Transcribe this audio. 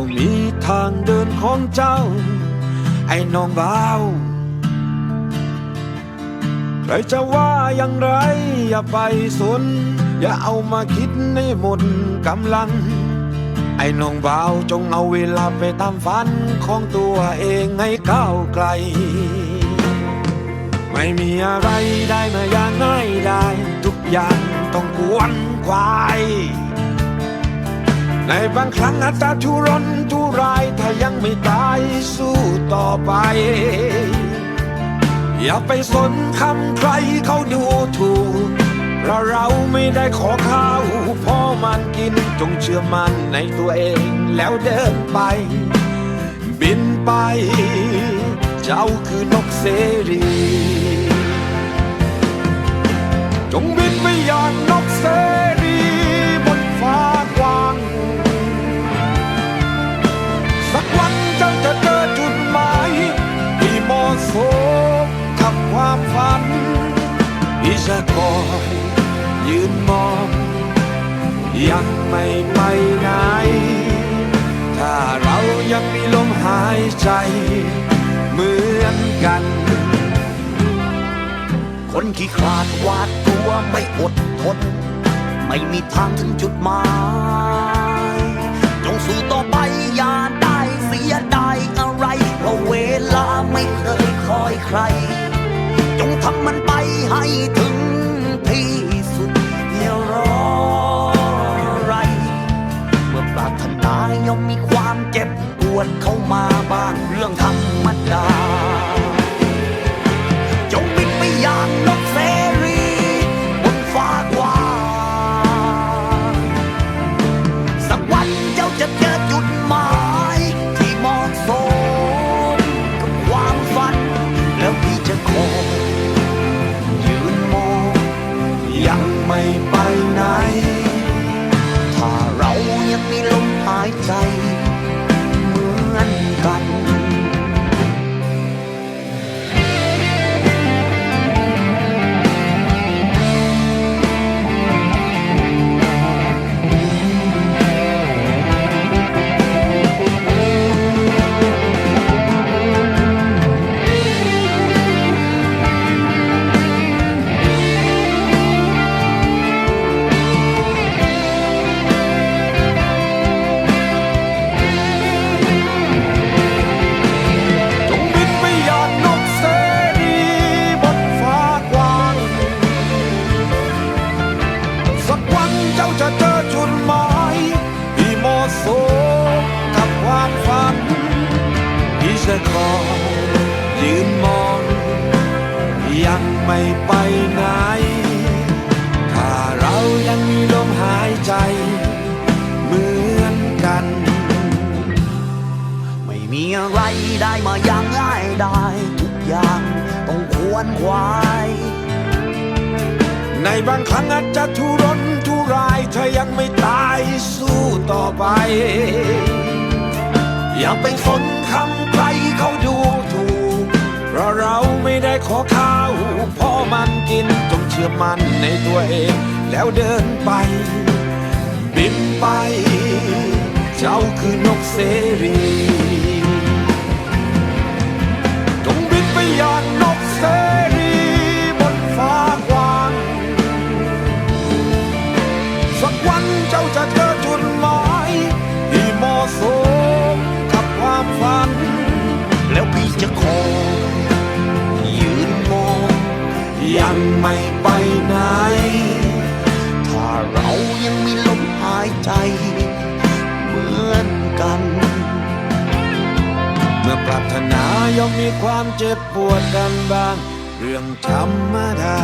เจ้ามีทางเดินของเจ้า ไอ้น้องบ่าว ใครจะว่าอย่างไร อย่าไปสน อย่าเอามาคิดในหมดกำลัง ไอ้น้องบ่าวจงเอาเวลาไปตามฝันของตัวเองให้ก้าวไกล ไม่มีอะไรได้มาอย่างง่ายได้ ทุกอย่างต้องกวนควาย ในบางครั้งอาจจะทุรนทุรายถ้ายังไม่ตายสู้ต่อไป อย่าไปสนคำใครเขาดูถูกเพราะเราไม่ได้ขอข้าวพ่อมันกินจงเชื่อมันในตัวเองแล้วเดินไป บินไป เจ้าคือนกเสรี จงบินไปอย่างนกเสรี จะคอยยืนมอง ยังไม่ไปไหน ถ้าเรายังมีลมหายใจ เหมือนกัน คนขี้ขลาดวาดกลัวไม่อดทน ไม่มีทางถึงจุดหมาย จงสู้ต่อไปอย่าได้เสียดายอะไร เพราะเวลาไม่เคยคอยใคร จงทำมันไปให้ถึง วดเข้ามาบ้างเรื่องธรรมดา จงบินไปอย่างนกเสรีบนฟ้ากว้างสักวันเจ้าจะเจอจุดหมายที่เหมาะสมกับความฝัน แล้วพี่จะคอยยืนมองยังไม่ไปไหน ถ้าเรายังมีลมหายใจ จะคอยยืนมอง ยังไม่ไปไหน ถ้าเรายังมีลมหายใจ เหมือนกัน ไม่มีอะไรได้มาอย่างง่ายได้ ทุกอย่างต้องควรควาย ในบางครั้งอาจจะทุรนทุราย เธอยังไม่ตายสู้ต่อไป อย่าไปสนคำ ขอข้าวพ่อมันกินจงเชื่อมั่นในตัวเอง แล้วเดินไป บินไป เจ้าคือนกเสรี ไม่ไปไหน ถ้าเรายังมีลมหายใจ เหมือนกัน เมื่อปรารถนาย่อมมีความเจ็บปวดกันบ้าง เรื่องธรรมดา